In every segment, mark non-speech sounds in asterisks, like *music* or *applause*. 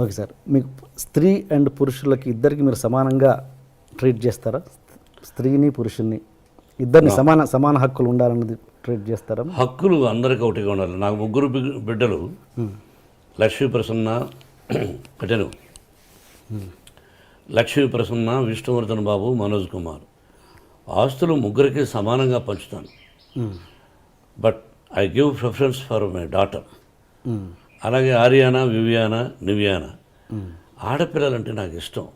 Okay sir. మీకు స్త్రీ and పురుషులకి ఇద్దరికి మీరు సమానంగా ట్రీట్ చేస్తారా? స్త్రీని పురుషుల్ని ఇద్దరిని సమాన సమాన హక్కులు ఉండాలన్నది ట్రీట్ చేస్తారా? హక్కులు అందరికీ ఒకటిగా ఉండాలి. నాకు ముగ్గురు బిడ్డలు. లక్ష్మీ ప్రసన్న పెట్టను. లక్ష్మీ ప్రసన్న విష్ణువర్ధన్ బాబు మనోజ్ కుమార్. ఆస్తులు ముగ్గురికి సమానంగా పంచుతాను. But I give preference for my daughter. అలాగే ఆర్యానా వివియానా నివ్యానా. ఆడపిల్లలంటే నాకు ఇష్టం.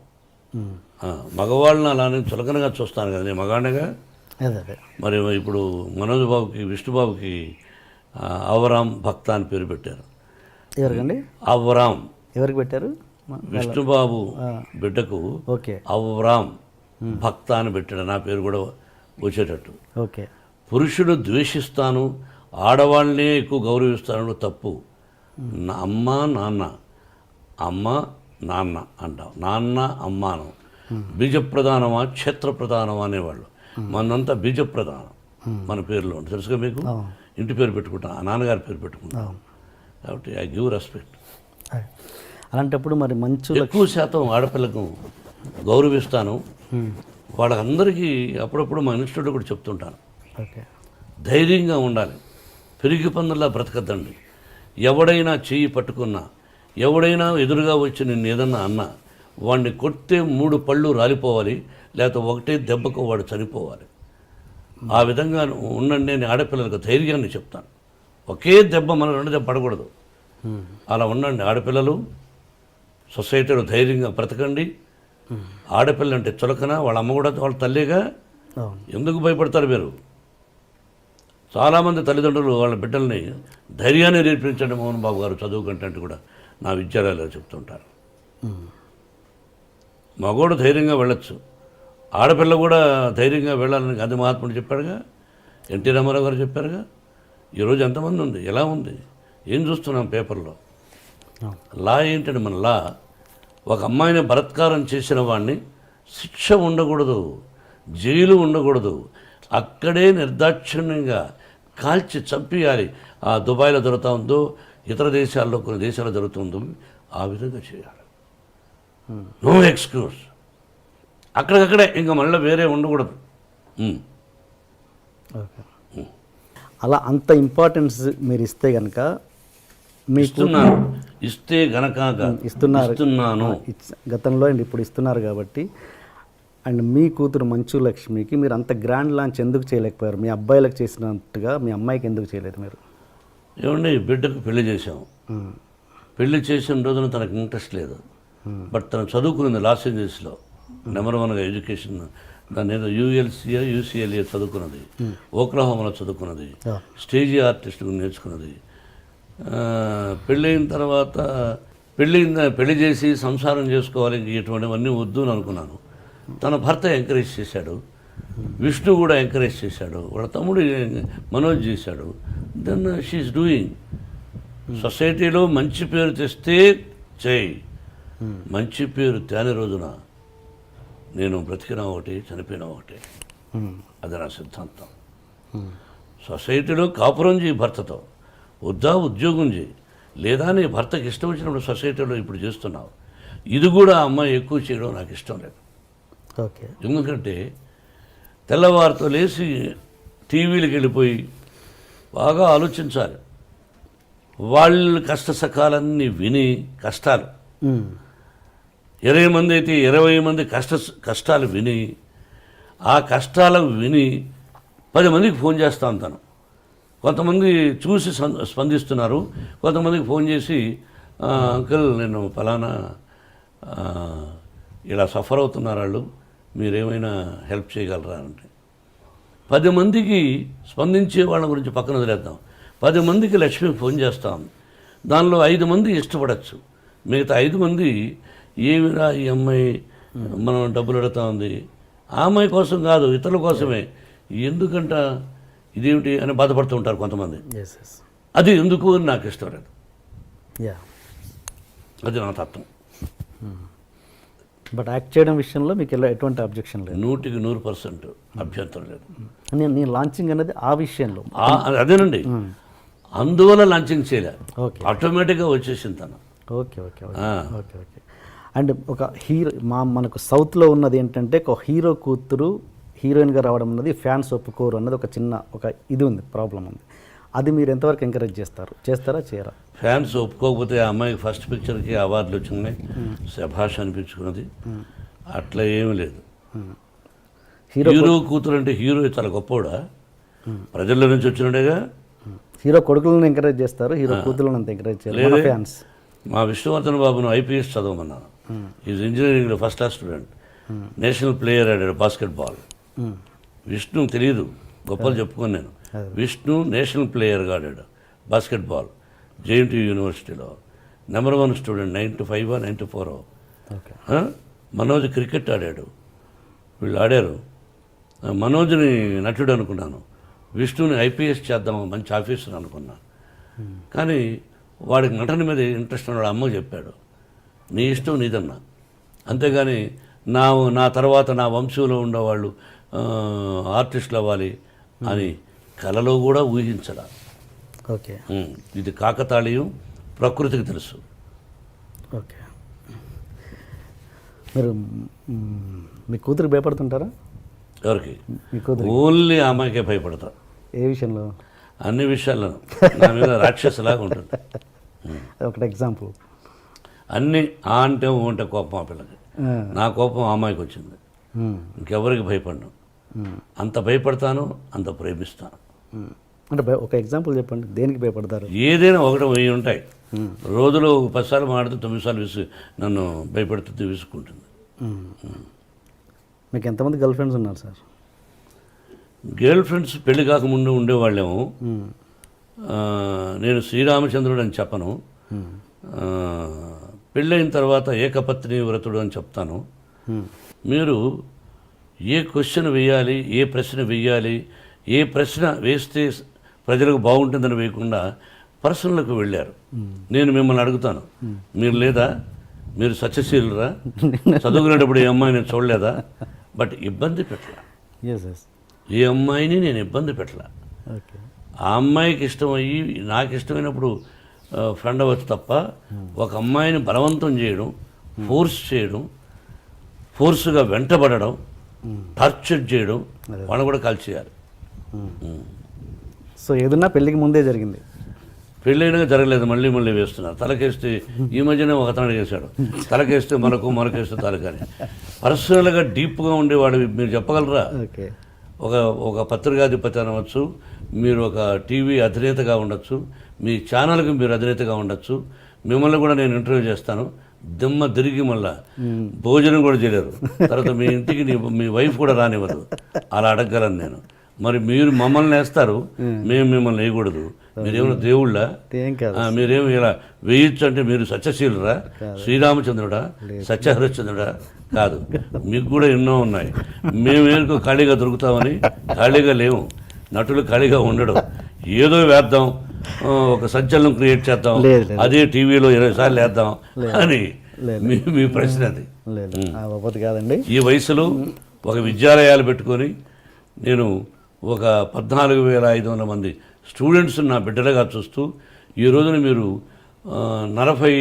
మగవాళ్ళని అలానే చులకనగా చూస్తాను కదా నేను మగాడిగా మరి ఇప్పుడు మనోజ్ బాబుకి విష్ణుబాబుకి అవరాం భక్త అని పేరు పెట్టారు. ఎవరికండి? అవరాం. ఎవరికి పెట్టారు? విష్ణుబాబు బిడ్డకు ఓకే. అవరాం భక్త అని పెట్టాడు. నా పేరు కూడా వచ్చేటట్టు. ఓకే. పురుషుడు ద్వేషిస్తాను ఆడవాళ్ళనే ఎక్కువ గౌరవిస్తాను తప్పు. అమ్మ నాన్న. అమ్మ నాన్న అంటాం. నాన్న అమ్మాను బీజ ప్రధానమా క్షేత్ర ప్రధానమా అనేవాళ్ళు. మనంతా బీజ ప్రధానం మన పేరులో ఉంటుంది. తెలుసుగా మీకు? ఇంటి పేరు పెట్టుకుంటాం. ఆ నాన్నగారి పేరు పెట్టుకుంటాం. కాబట్టి ఐ గివ్ రెస్పెక్ట్. అలాంటప్పుడు మరి మంచు ఎక్కువ శాతం ఆడపిల్లకు గౌరవిస్తాను. వాళ్ళందరికీ అప్పుడప్పుడు మా ఇన్స్టిట్యూట్లో కూడా చెప్తుంటాను. ధైర్యంగా ఉండాలి. పెరిగి పందులా బ్రతకద్దండి. ఎవడైనా చెయ్యి పట్టుకున్నా ఎవడైనా ఎదురుగా వచ్చి నిన్ను ఏదన్నా అన్నా వాడిని కొడితే మూడు పళ్ళు రాలిపోవాలి లేకపోతే ఒకటే దెబ్బకు వాడు చనిపోవాలి. ఆ విధంగా ఉండండి నేను ఆడపిల్లలకు ధైర్యాన్ని చెప్తాను. ఒకే దెబ్బ మన రెండు దెబ్బ పడకూడదు. అలా ఉండండి ఆడపిల్లలు సొసైటీలో ధైర్యంగా బ్రతకండి. ఆడపిల్ల అంటే చులకన వాళ్ళ అమ్మ కూడా వాళ్ళ తల్లిగా. ఎందుకు భయపడతారు మీరు? చాలామంది తల్లిదండ్రులు వాళ్ళ బిడ్డల్ని ధైర్యాన్ని నేర్పించండి మోహన్ బాబు గారు చదువు కంటే అంటే కూడా నా విద్యాలయాలు చెప్తుంటారు. మగోడు ధైర్యంగా వెళ్ళొచ్చు. ఆడపిల్ల కూడా ధైర్యంగా వెళ్ళాలని గాంధీ మహాత్ముడు చెప్పాడుగా ఎన్టీ రామారావు గారు చెప్పారుగా ఈరోజు ఎంతమంది ఉంది? ఎలా ఉంది? ఏం చూస్తున్నాం పేపర్లో? లా ఏంటంటే మన లా? ఒక అమ్మాయిని బలత్కారం చేసిన వాడిని శిక్ష ఉండకూడదు జైలు ఉండకూడదు అక్కడే నిర్దాక్షిణ్యంగా కాల్చి చంపేయాలి. ఆ దుబాయ్లో జరుగుతూ ఉందో ఇతర దేశాల్లో కొన్ని దేశాల్లో జరుగుతుందో ఆ విధంగా చేయాలి. నో ఎక్స్క్యూజ్ అక్కడికక్కడే ఇంకా మళ్ళీ వేరే ఉండకూడదు. ఉమ్. ఓకే. అలా అంత ఇంపార్టెన్స్ మీరు ఇస్తే కనుక ఇస్తున్నాను. ఇస్తే గనక ఇస్తున్నారు. ఇస్తున్నాను. గతంలో అండ్ ఇప్పుడు ఇస్తున్నారు కాబట్టి అండ్ మీ కూతురు మంచు లక్ష్మికి మీరు అంత గ్రాండ్ లాంచ్ ఎందుకు చేయలేకపోయారు? మీ అబ్బాయిలకు చేసినట్టుగా మీ అమ్మాయికి ఎందుకు చేయలేదు మీరు? ఏమండి బిడ్డకు పెళ్ళి మ్మ్. పెళ్ళి చేసిన రోజున తనకు ఇంట్రెస్ట్ లేదు. బట్ తను చదువుకున్నది లాస్ ఏంజల్స్లో నెంబర్ వన్గా ఎడ్యుకేషన్ దాని ఏదో యూఎల్సీఏ యూసీఎల్ఏ చదువుకున్నది. ఓక్లహోమలో చదువుకున్నది. స్టేజీ ఆర్టిస్ట్ నేర్చుకున్నది. పెళ్ళైన తర్వాత పెళ్ళైన పెళ్ళి చేసి సంసారం చేసుకోవాలి ఇటువంటివన్నీ వద్దు అని అనుకున్నాను. తన భర్త ఎంకరేజ్ చేశాడు. విష్ణు కూడా ఎంకరేజ్ చేశాడు. వాళ్ళ తమ్ముడు మనోజ్ చేశాడు. దెన్ షీఈస్ డూయింగ్ సొసైటీలో మంచి పేరు తెస్తే చేయి. మంచి పేరు తేని రోజున నేను బ్రతికినా ఒకటి చనిపోయినా ఒకటి. అది నా సిద్ధాంతం. సొసైటీలో కాపురం చేయి భర్తతో. వద్దా ఉద్యోగం చేయి. లేదా నీ భర్తకి ఇష్టం వచ్చినప్పుడు సొసైటీలో ఇప్పుడు చేస్తున్నావు. ఇది కూడా అమ్మాయి ఎక్కువ చేయడం నాకు ఇష్టం లేదు. ఓకే. ఎందుకంటే తెల్లవారితో లేచి టీవీలకు వెళ్ళిపోయి బాగా ఆలోచించాలి. వాళ్ళ కష్ట సకాలన్నీ విని కష్టాలు. ఇరవై మంది అయితే ఇరవై మంది కష్ట కష్టాలు విని ఆ కష్టాలను విని పది మందికి ఫోన్ చేస్తాను తను కొంతమంది చూసి స్పందిస్తున్నారు. కొంతమందికి ఫోన్ చేసి "ఆ, అంకుల్ నేను ఫలానా ఇలా సఫర్ అవుతున్నారు వాళ్ళు. మీరేమైనా హెల్ప్ చేయగలరా అంటే? పది మందికి స్పందించే వాళ్ళ గురించి పక్కన వదిలేద్దాం. పది మందికి లక్ష్మి ఫోన్ చేస్తాం. దానిలో ఐదు మంది ఇష్టపడచ్చు. మిగతా ఐదు మంది ఏమిరా ఈ అమ్మాయి? మనం డబ్బులు అడుగుతా ఉంది. ఆ అమ్మాయి కోసం కాదు ఇతరుల కోసమే. ఎందుకంట? ఇదేమిటి? అని బాధపడుతూ ఉంటారు కొంతమంది. అది ఎందుకు అని నాకు ఇష్టం లేదు. యా అది నా తత్వం. బట్ యాక్ట్ చేయడం విషయంలో మీకు ఎలా ఎటువంటి అబ్జెక్షన్ లేదు? నూటికి నూరు పర్సెంట్ అభ్యంతరం లేదు. నేను నేను లాంచింగ్ అనేది ఆ విషయంలో. అదేనండి. అందువల్ల లాంచింగ్ చేయలే. ఓకే ఆటోమేటిక్గా వచ్చేసింది తను. Okay okay. Okay okay and ఒక హీరో మా మనకు సౌత్లో ఉన్నది ఏంటంటే ఒక హీరో కూతురు హీరోయిన్గా రావడం అన్నది ఫ్యాన్స్ ఒప్పుకోరు అన్నది ఒక చిన్న ఒక ఇది ఉంది ప్రాబ్లం ఉంది. అది మీరు ఎంతవరకు ఎంకరేజ్ చేస్తారు? చేస్తారా? చేయరా? ఫ్యాన్స్ ఒప్పుకోకపోతే ఆ అమ్మాయికి ఫస్ట్ పిక్చర్కి అవార్డులు వచ్చినాయి శభాష్ అనిపించుకున్నది. అట్లా ఏమీ లేదు. హీరో కూతురు అంటే హీరో చాలా గొప్పవాడా ప్రజల్లో నుంచి వచ్చినట్టుగా హీరో కొడుకులను ఎంకరేజ్ చేస్తారు. హీరో కూతురులను అంత ఎంకరేజ్ లేదే. ఫ్యాన్స్ మా విష్ణువర్ధన్ బాబును ఐపీఎస్ చదవమన్నాను ఈజ్ ఇంజనీరింగ్లో first class student national player ఆడాడు బాస్కెట్ బాల్ విష్ణు తెలియదు గొప్పలు చెప్పుకొని నేను. విష్ణు నేషనల్ ప్లేయర్గా ఆడాడు బాస్కెట్ బాల్ జేఎన్టీ యూనివర్సిటీలో. Number one student nine two five nine two four Manoj cricket ఆడాడు. వీళ్ళు ఆడారు. మనోజ్ని నటుడు అనుకున్నాను. విష్ణుని ఐపీఎస్ చేద్దాం మంచి ఆఫీసర్ అనుకున్నా. కానీ వాడికి నటన మీద ఇంట్రెస్ట్ ఉన్నాడు అమ్మ చెప్పాడు. నీ ఇష్టం నీదన్నా. అంతేగాని నా నా తర్వాత నా వంశంలో ఉండేవాళ్ళు ఆర్టిస్టులు అవ్వాలి అని కలలో కూడా ఊహించడా ఓకే. ఇది కాకతాళీయం ప్రకృతికి తెలుసు. ఓకే. మీరు మ్, కూతురు భయపడుతుంటారా? ఎవరికి? ఓన్లీ అమ్మాయికే భయపడతా. ఏ విషయంలో? అన్ని విషయాలను నా మీద రాక్షసులాగా ఉంటుంది. ఒకటి ఎగ్జాంపుల్. అన్ని ఆ అంటే ఊ అంటే కోపం ఆ పిల్లకి. నా కోపం ఆ అమ్మాయికి వచ్చింది. ఇంకెవరికి భయపడను. అంత భయపడతాను అంత ప్రేమిస్తాను. అంటే ఒక ఎగ్జాంపుల్ చెప్పండి. దేనికి భయపడతారు? ఏదైనా ఒకటి వెయ్యి ఉంటాయి. రోజులో పదిసార్లు మాడితే తొమ్మిది సార్లు విసు నన్ను భయపెడుతుంది విసుక్కుంటుంది. మీకు ఎంతమంది గర్ల్ ఫ్రెండ్స్ ఉన్నారు సార్? గర్ల్ ఫ్రెండ్స్ పెళ్ళి కాకముందు ఉండేవాళ్ళేమో. నేను శ్రీరామచంద్రుడు అని చెప్పను. పెళ్ళైన తర్వాత ఏకపత్ని వ్రతుడు అని చెప్తాను. మీరు ఏ క్వశ్చన్ వేయాలి ఏ ప్రశ్న వేయాలి ఏ ప్రశ్న వేస్తే ప్రజలకు బాగుంటుందని వేయకుండా పర్సనల్కి వెళ్ళారు. నేను మిమ్మల్ని అడుగుతాను. మీరు లేదా? మీరు సత్యశీలురా? చదువుకునేటప్పుడు ఈ అమ్మాయిని చూడలేదా? బట్ ఇబ్బంది పెట్టలా. ఈ అమ్మాయిని నేను ఇబ్బంది పెట్టలా. ఆ అమ్మాయికి ఇష్టమయ్యి నాకు ఇష్టమైనప్పుడు ఫ్రెండ్ అవ్వచ్చు తప్ప ఒక అమ్మాయిని బలవంతం చేయడం ఫోర్స్ చేయడం ఫోర్స్గా వెంటబడడం టార్చర్ చేయడం వాళ్ళని కూడా కాల్చేయాలి. సో ఏదన్నా పెళ్ళికి ముందే జరిగింది. పెళ్ళైనా జరగలేదు మళ్ళీ మళ్ళీ వేస్తున్నారు తలకేస్తే ఈ మధ్యనే ఒక అతను వేశాడు తలకేస్తే మనకు మనకేస్తే తలకని పర్సనల్గా డీప్గా ఉండేవాడు మీరు చెప్పగలరా? ఒక ఒక పత్రికాధిపతి అనవచ్చు మీరు ఒక టీవీ అధినేతగా ఉండొచ్చు మీ ఛానల్కి మీరు అధినేతగా ఉండొచ్చు. మిమ్మల్ని కూడా నేను ఇంటర్వ్యూ చేస్తాను. దిమ్మ తిరిగి మళ్ళా భోజనం కూడా చేయలేరు. తర్వాత మీ ఇంటికి మీ వైఫ్ కూడా రానివ్వదు. అలా అడగగలను నేను. మరి మీరు మమ్మల్ని వేస్తారు మేము మిమ్మల్ని వేయకూడదు మీరేమైనా దేవుళ్ళ? మీరేమి ఇలా వేయొచ్చు అంటే మీరు సత్యశీలురా? శ్రీరామచంద్రుడా? సత్యహరిశ్చంద్రుడా? కాదు. మీకు కూడా ఎన్నో ఉన్నాయి. మేమేందుకు ఖాళీగా దొరుకుతామని? ఖాళీగా లేవు నటులు ఖాళీగా ఉండడం. ఏదో వేద్దాం. ఒక సంచలనం క్రియేట్ చేద్దాం. అదే టీవీలో ఇరవై సార్లు వేద్దాం అని మీ మీ ప్రశ్న అది. లేదు కాదండి. ఈ వయసులో ఒక విద్యాలయాలు పెట్టుకొని నేను ఒక పద్నాలుగు వేల ఐదు వందల మంది స్టూడెంట్స్ నా బిడ్డలుగా చూస్తూ ఈ రోజున మీరు నలభై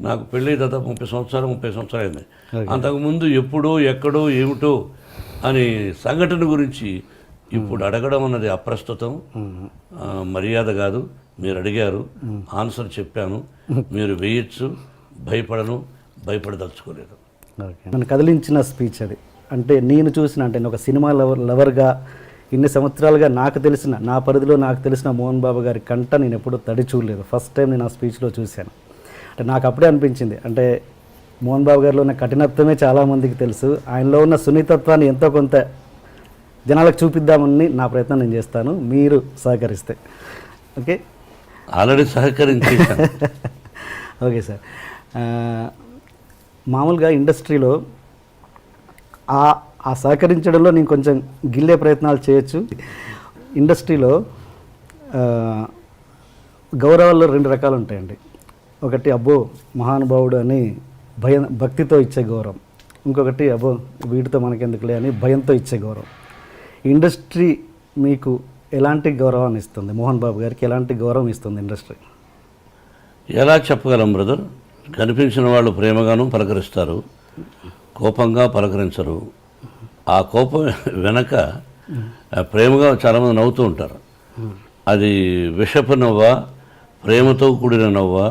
నాకు పెళ్ళి దాదాపు ముప్పై సంవత్సరాలు ముప్పై సంవత్సరాలు అయింది అంతకుముందు ఎప్పుడో ఎక్కడో ఏమిటో అని సంఘటన గురించి ఇప్పుడు అడగడం అన్నది అప్రస్తుతం. మర్యాద కాదు. మీరు అడిగారు. ఆన్సర్ చెప్పాను. మీరు వేయచ్చు. భయపడను భయపడదలుచుకోలేదు. ఓకే. నన్ను కదిలించిన స్పీచ్ అది. అంటే నేను చూసిన అంటే ఒక సినిమా లవర్ లవర్గా ఇన్ని సంవత్సరాలుగా నాకు తెలిసిన నా పరిధిలో నాకు తెలిసిన మోహన్ బాబు గారి కంట నేను ఎప్పుడూ తడి చూడలేదు. ఫస్ట్ టైం నేను ఆ స్పీచ్లో చూశాను. అంటే నాకు అప్పుడే అనిపించింది. అంటే మోహన్ బాబు గారిలో ఉన్న కఠినత్వమే చాలామందికి తెలుసు. ఆయనలో ఉన్న సున్నితత్వాన్ని ఎంతో కొంత జనాలకు చూపిద్దామని నా ప్రయత్నం నేను చేస్తాను. మీరు సహకరిస్తే. ఓకే? ఆల్రెడీ సహకరించేశాను. *laughs* Okay sir. మామూలుగా ఇండస్ట్రీలో ఆ ఆ సహకరించడంలో నేను కొంచెం గిల్లే ప్రయత్నాలు చేయొచ్చు. ఇండస్ట్రీలో గౌరవాల్లో రెండు రకాలు ఉంటాయండి. ఒకటి అబ్బో మహానుభావుడు అని భయం భక్తితో ఇచ్చే గౌరవం. ఇంకొకటి అబ్బో వీటితో మనకెందుకులే అని భయంతో ఇచ్చే గౌరవం. ఇండస్ట్రీ మీకు ఎలాంటి గౌరవాన్ని ఇస్తుంది? మోహన్ బాబు గారికి ఎలాంటి గౌరవం ఇస్తుంది ఇండస్ట్రీ? ఎలా చెప్పగలం బ్రదర్? కనిపించిన వాళ్ళు ప్రేమగాను పలకరిస్తారు కోపంగా పలకరించరు. ఆ కోపం వెనక ప్రేమగా చాలామంది నవ్వుతూ ఉంటారు. అది విషపు నవ్వా ప్రేమతో కూడిన నవ్వా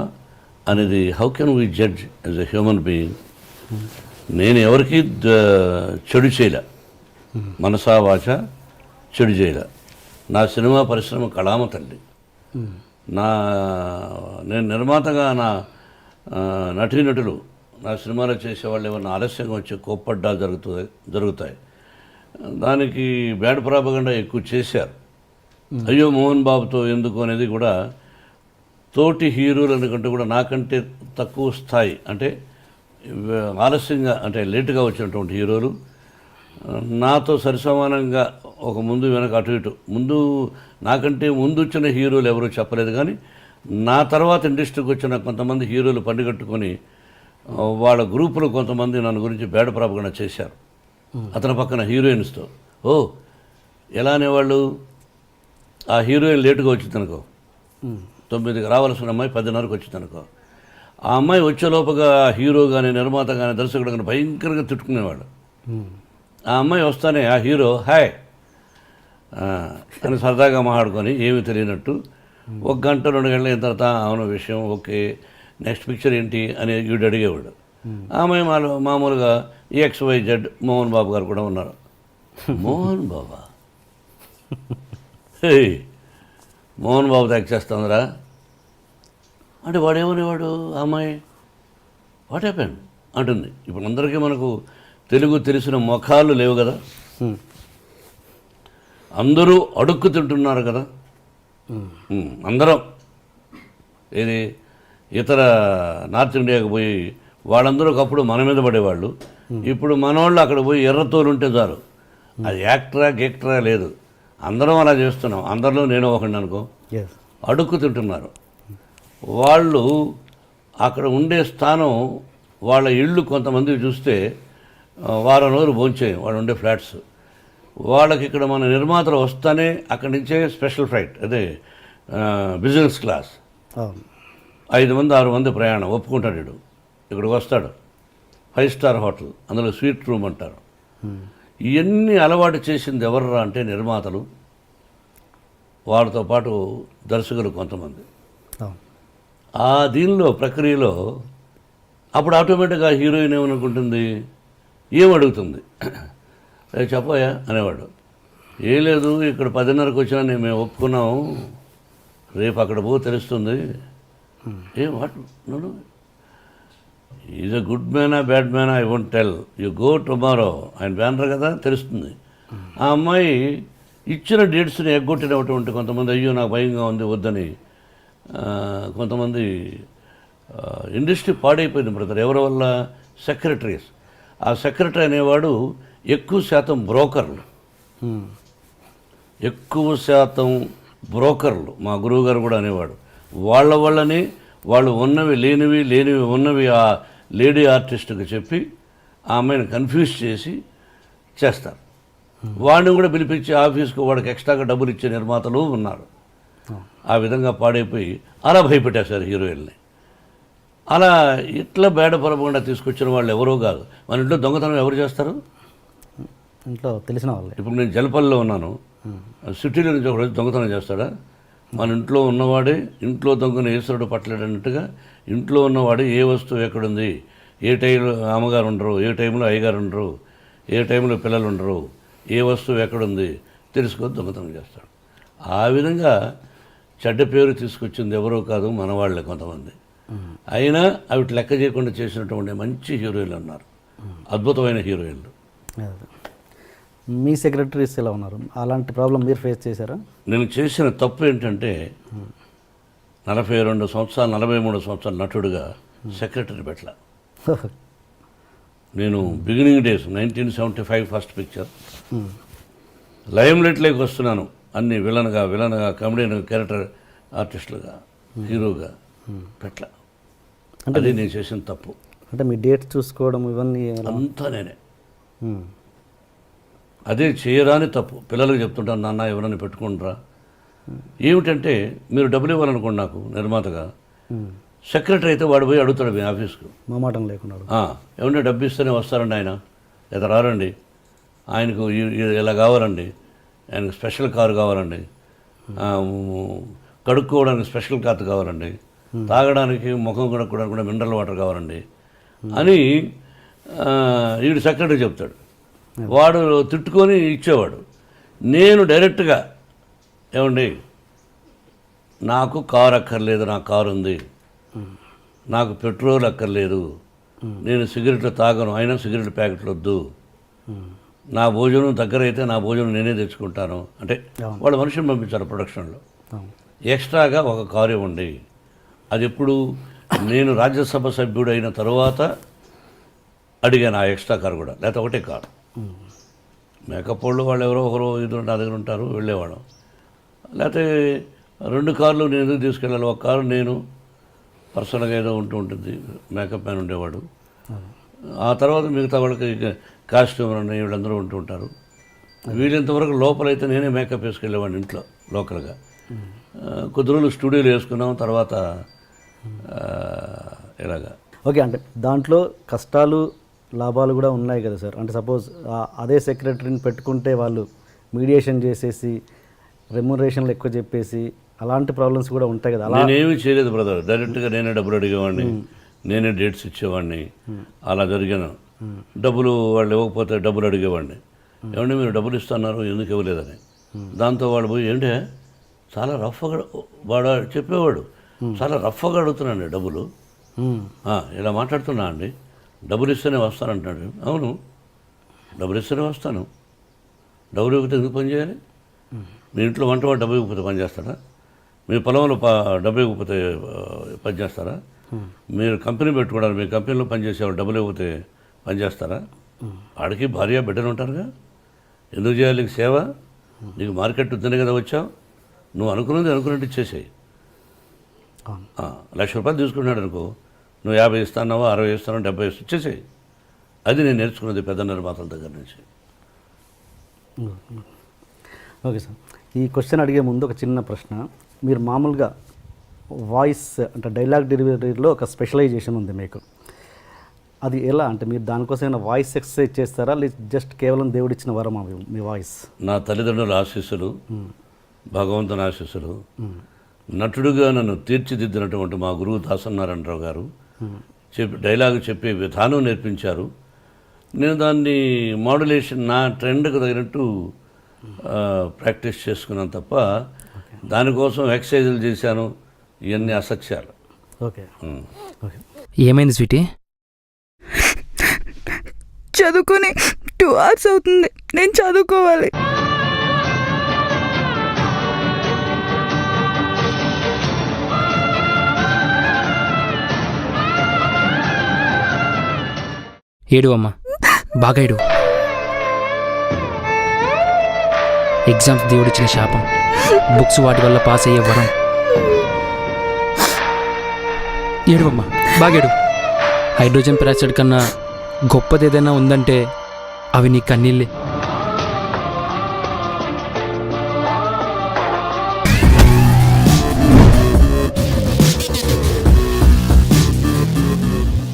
అనేది how can we judge as a human being నేను ఎవరికి చెడు చేయలే. మనసా వాచ చెడు చేయలే. నా సినిమా పరిశ్రమ కళామ తల్లి నా నేను నిర్మాతగా నా నటీనటులు. నా సినిమాలో చేసేవాళ్ళు ఏమన్నా ఆలస్యంగా వచ్చి కోప్పడ్డా జరుగుతుంది జరుగుతాయి. దానికి బ్యాడ్ ప్రాపగండా ఎక్కువ చేశారు. అయ్యో మోహన్ బాబుతో ఎందుకు అనేది కూడా తోటి హీరోలు అనుకుంటే కూడా నాకంటే తక్కువ స్థాయి. అంటే ఆలస్యంగా అంటే లేటుగా వచ్చినటువంటి హీరోలు. నాతో సరిసమానంగా ఒక ముందు వెనక అటు ఇటు. ముందు నాకంటే ముందు వచ్చిన హీరోలు ఎవరూ చెప్పలేదు కానీ నా తర్వాత ఇండస్ట్రీకి వచ్చిన కొంతమంది హీరోలు పండుగట్టుకొని వాళ్ళ గ్రూపులో కొంతమంది నన్ను గురించి బేడ ప్రాపగండ చేశారు. అతని పక్కన హీరోయిన్స్తో. ఓ ఎలా అనేవాళ్ళు? ఆ హీరోయిన్ లేటుగా వచ్చింది అనుకో తొమ్మిదికి రావాల్సిన అమ్మాయి పదిన్నరకు వచ్చింది అనుకో ఆ అమ్మాయి వచ్చేలోపుగా హీరో కానీ నిర్మాత కానీ దర్శకుడు కానీ భయంకరంగా తిట్టుకునేవాడు ఆ అమ్మాయి వస్తానే ఆ హీరో హాయ్. అని సరదాగా మాట్లాడుకొని ఏమీ తెలియనట్టు ఒక గంట రెండు గంటల అయిన తర్వాత అవును విషయం ఓకే నెక్స్ట్ పిక్చర్ ఏంటి? అని వీడు అడిగేవాడు. ఆ అమ్మాయి మాలో మామూలుగా X Y Z Mohan Babu garu కూడా ఉన్నారు. *laughs* మోహన్ బాబా? హే మోహన్ బాబు యాక్ట్ చేస్తుందిరా. అంటే వాడేమనేవాడు ఆ అమ్మాయి? What happen? అంటుంది. ఇప్పుడు అందరికీ మనకు తెలుగు తెలిసిన ముఖాలు లేవు కదా. అందరూ అడుక్కు తింటున్నారు కదా. అందరం. ఇది ఇతర నార్త్ ఇండియాకి పోయి వాళ్ళందరూ ఒకప్పుడు మన మీద పడేవాళ్ళు. ఇప్పుడు మనోళ్ళు అక్కడ పోయి ఎర్రతోలు ఉంటే చాలు. అది యాక్టరా గేక్టరా లేదు. అందరం అలా చేస్తున్నాం. అందరిలో నేను ఒకడిని అనుకో. అడుక్కు తింటున్నారు. వాళ్ళు అక్కడ ఉండే స్థానం వాళ్ళ ఇళ్ళు కొంతమంది చూస్తే వారం రోజులు భోంచేయం. వాళ్ళు ఉండే ఫ్లాట్స్. వాళ్ళకి ఇక్కడ మన నిర్మాతలు వస్తానే అక్కడి నుంచే స్పెషల్ ఫ్లైట్ అదే బిజినెస్ క్లాస్. ఐదు మంది ఆరు మంది ప్రయాణం ఒప్పుకుంటాడు వీడు. ఇక్కడికి వస్తాడు. ఫైవ్ స్టార్ హోటల్ అందులో స్వీట్ రూమ్ అంటారు. ఇవన్నీ అలవాటు చేసింది ఎవర్రా అంటే నిర్మాతలు. వారితో పాటు దర్శకులు కొంతమంది. ఆ దీనిలో ప్రక్రియలో అప్పుడు ఆటోమేటిక్గా హీరోయిన్ ఏమనుకుంటుంది? ఏం అడుగుతుంది "ఏ, చెప్పయా అనేవాడు. ఏం లేదు ఇక్కడ పదిన్నరకు వచ్చినా నేను మేము ఒప్పుకున్నాము. రేపు అక్కడ పో తెలుస్తుంది. ఏ వాట్? నన్ను ఈజ్ అ గుడ్ మ్యానా bad మ్యానా I won't tell you go tomorrow ఆయన బ్యానర్ కదా తెలుస్తుంది. ఆ అమ్మాయి ఇచ్చిన డేట్స్ని ఎగ్గొట్టినటువంటి కొంతమంది అయ్యో నాకు భయంగా ఉంది వద్దని. కొంతమంది ఇండస్ట్రీ పాడైపోయింది బ్రదర్. ఎవరి వల్ల? సెక్రటరీస్. ఆ సెక్రటరీ అనేవాడు ఎక్కువ శాతం బ్రోకర్లు. ఎక్కువ శాతం బ్రోకర్లు. మా గురువుగారు కూడా అనేవాడు. వాళ్ళ వల్లనే వాళ్ళు ఉన్నవి లేనివి లేనివి ఉన్నవి ఆ లేడీ ఆర్టిస్ట్కి చెప్పి ఆమెను కన్ఫ్యూజ్ చేసి చేస్తారు. వాడిని కూడా పిలిపించి ఆఫీస్కు వాడికి ఎక్స్ట్రాగా డబ్బులు ఇచ్చే నిర్మాతలు ఉన్నారు. ఆ విధంగా పాడైపోయి అలా భయపెట్టేశారు హీరోయిన్ని. అలా ఇట్లా బేడపడకుండా తీసుకొచ్చిన వాళ్ళు ఎవరో కాదు. మన ఇంట్లో దొంగతనం ఎవరు చేస్తారు? ఇంట్లో తెలిసిన వాళ్ళే. ఇప్పుడు నేను జలపల్లిలో ఉన్నాను. సిటీలో నుంచి ఒకరోజు దొంగతనం చేస్తాడా? మన ఇంట్లో ఉన్నవాడే ఇంట్లో దొంగను ఈశ్వరుడు పట్టలేడన్నట్టుగా ఇంట్లో ఉన్నవాడే ఏ వస్తువు ఎక్కడుంది? ఏ టైంలో అమ్మగారు ఉండరు ఏ టైంలో అయ్యగారు ఉండరు ఏ టైంలో పిల్లలు ఉండరు ఏ వస్తువు ఎక్కడుంది? తెలుసుకొని దొంగతనం చేస్తాడు. ఆ విధంగా చెడ్డ పేరు తీసుకొచ్చింది ఎవరో కాదు మన వాళ్ళే కొంతమంది. అయినా అవి లెక్క చేయకుండా చేసినటువంటి మంచి హీరోయిన్లు ఉన్నారు. అద్భుతమైన హీరోయిన్లు. మీ సెక్రటరీస్ ఎలా ఉన్నారు? అలాంటి ప్రాబ్లం మీరు ఫేస్ చేశారా? నేను చేసిన తప్పు ఏంటంటే నలభై రెండు సంవత్సరాలు నలభై మూడు సంవత్సరాల నటుడుగా సెక్రటరీ పెట్టల. *laughs* నేను beginning days nineteen seventy five first picture Hmm. లైమ్ లైట్లోకి వస్తున్నాను అన్ని విలన్గా విలన్గా కమెడియన్ క్యారెక్టర్ ఆర్టిస్టులుగా హీరోగా పెట్టల. అంటే అది నేను చేసిన తప్పు. అంటే మీ డేట్స్ చూసుకోవడం ఇవన్నీ అంతా నేనే. Hmm. అదే చేయరాని తప్పు. పిల్లలకు చెప్తుంటాను నాన్న ఎవరైనా పెట్టుకుంటారా ఏమిటంటే మీరు డబ్బులు ఇవ్వాలనుకోండి నాకు నిర్మాతగా. సెక్రటరీ అయితే వాడు పోయి అడుగుతాడు మీ ఆఫీస్కు. మొమాటం లేకుండా ఏమంటే డబ్బు ఇస్తేనే వస్తారండి ఆయన? లేదా రారండి? ఆయనకు ఈ- ఈ- ఇలా కావాలండి. ఆయనకు స్పెషల్ కారు కావాలండి. కడుక్కోవడానికి స్పెషల్ కాత్ కావాలండి. తాగడానికి ముఖం కడుక్కోవడానికి కూడా మినరల్ వాటర్ కావాలండి. అని వీడు సెక్రటరీ చెప్తాడు. వాడు తిట్టుకొని ఇచ్చేవాడు. నేను డైరెక్ట్గా ఏమండి నాకు కారు అక్కర్లేదు నా కారు ఉంది. నాకు పెట్రోల్ అక్కర్లేదు. నేను సిగరెట్లు తాగను అయినా సిగరెట్ ప్యాకెట్లు వద్దు. నా భోజనం దగ్గర అయితే నా భోజనం నేనే తెచ్చుకుంటాను. అంటే వాళ్ళు మనుషులు పంపించారు ప్రొడక్షన్లో. ఎక్స్ట్రాగా ఒక కారు ఇవ్వండి. అది ఎప్పుడు నేను రాజ్యసభ సభ్యుడు అయిన తర్వాత అడిగాను ఆ ఎక్స్ట్రా కారు కూడా. లేకపోతే ఒకటే కారు. మేకప్ వాళ్ళు వాళ్ళు ఎవరో ఒకరు ఇద్దరు నా దగ్గర ఉంటారు వెళ్ళేవాళ్ళం. లేకపోతే రెండు కార్లు నేను ఎందుకు తీసుకెళ్ళాలి? ఒక కారు నేను పర్సనల్గా ఏదో ఉంటూ ఉంటుంది మేకప్ మ్యాన్ ఉండేవాడు. ఆ తర్వాత మిగతా వాళ్ళకి కాస్ట్యూమర్ అని వీళ్ళందరూ ఉంటూ ఉంటారు. వీళ్ళంతవరకు లోపలైతే నేనే మేకప్ వేసుకెళ్ళేవాడిని ఇంట్లో లోకల్గా. కొద్ది రోజులు స్టూడియోలు వేసుకున్నాం తర్వాత ఇలాగా. ఓకే అంటే దాంట్లో కష్టాలు లాభాలు కూడా ఉన్నాయి కదా సార్. అంటే సపోజ్ అదే సెక్రటరీని పెట్టుకుంటే వాళ్ళు మీడియేషన్ చేసేసి రెమ్యునరేషన్లు ఎక్కువ చెప్పేసి అలాంటి ప్రాబ్లమ్స్ కూడా ఉంటాయి కదా. అలా నేనేమీ చేయలేదు బ్రదర్. డైరెక్ట్గా నేనే డబ్బులు అడిగేవాడిని. నేనే డేట్స్ ఇచ్చేవాడిని. అలా జరిగాను. డబ్బులు వాళ్ళు ఇవ్వకపోతే డబ్బులు అడిగేవాడిని. ఏమంటే మీరు డబ్బులు ఇస్తున్నారు ఎందుకు ఇవ్వలేదని? దాంతో వాడు పోయి ఏంటే? చాలా రఫ్గా వాడు చెప్పేవాడు. చాలా రఫ్గా అడుగుతున్నాండి డబ్బులు. ఇలా మాట్లాడుతున్నా అండి. డబ్బులు ఇస్తేనే వస్తానంటున్నాడు అవును డబ్బులు ఇస్తేనే వస్తాను. డబ్బులు ఇవ్వకపోతే ఎందుకు పని చేయాలి? మీ ఇంట్లో వంట వాడు డబ్బు ఇవ్వకపోతే పని చేస్తారా మీ పొలంలో ప డబ్బు ఇవ్వకపోతే పని చేస్తారా? మీరు కంపెనీ పెట్టుకున్నారు మీ కంపెనీలో పనిచేసేవాడు డబ్బులు ఇవ్వకపోతే పని చేస్తారా? వాడికి భార్య బిడ్డలు ఉంటారుగా. ఎందుకు చేయాలి నీకు సేవ? నీకు మార్కెట్ ఉందనే కదా వచ్చావు. నువ్వు అనుకున్నది అనుకున్నట్టు ఇచ్చేసేయి. లక్ష రూపాయలు తీసుకున్నాడు అనుకో నువ్వు యాభై ఇస్తాన్నావా అరవై ఇస్తాను డెబ్బై ఇస్తా ఇచ్చేసేయి అది నేను నేర్చుకున్నది పెద్ద నిర్మాతల దగ్గర నుంచి. Okay sir. ఈ క్వశ్చన్ అడిగే ముందు ఒక చిన్న ప్రశ్న. మీరు మామూలుగా వాయిస్ అంటే డైలాగ్ డెలివరీలో ఒక స్పెషలైజేషన్ ఉంది మీకు. అది ఎలా? అంటే మీరు దానికోసం వాయిస్ ఎక్సర్సైజ్ చేస్తారా? లేదా జస్ట్ కేవలం దేవుడిచ్చిన వరం అవి మీ వాయిస్ నా తల్లిదండ్రుల ఆశీస్సులు భగవంతుని ఆశీస్సులు నటుడుగా నన్ను తీర్చిదిద్దినటువంటి మా గురువు దాసనారాయణరావు గారు చెప్పి డైలాగ్ చెప్పే విధానం నేర్పించారు. నేను దాన్ని మోడ్యులేషన్ నా ట్రెండ్కి తగినట్టు ఆ, ప్రాక్టీస్ చేసుకున్నాను తప్ప దానికోసం ఎక్సర్సైజులు చేశాను. ఇవన్నీ అసత్యాలు. ఓకే. ఏమైంది స్వీటీ? చదువుకొని టూ అవర్స్ అవుతుంది. నేను చదువుకోవాలి. ఏడు అమ్మా. బాగా ఏడు. ఎగ్జామ్స్ దేవుడిచ్చిన శాపం. బుక్స్ వాటి వల్ల పాస్ అయ్యే వరం. ఏడువమ్మా బాగేడు హైడ్రోజన్ పెరాక్సైడ్ కన్నా గొప్పది ఏదైనా ఉందంటే అవి నీ కన్నీళ్ళే.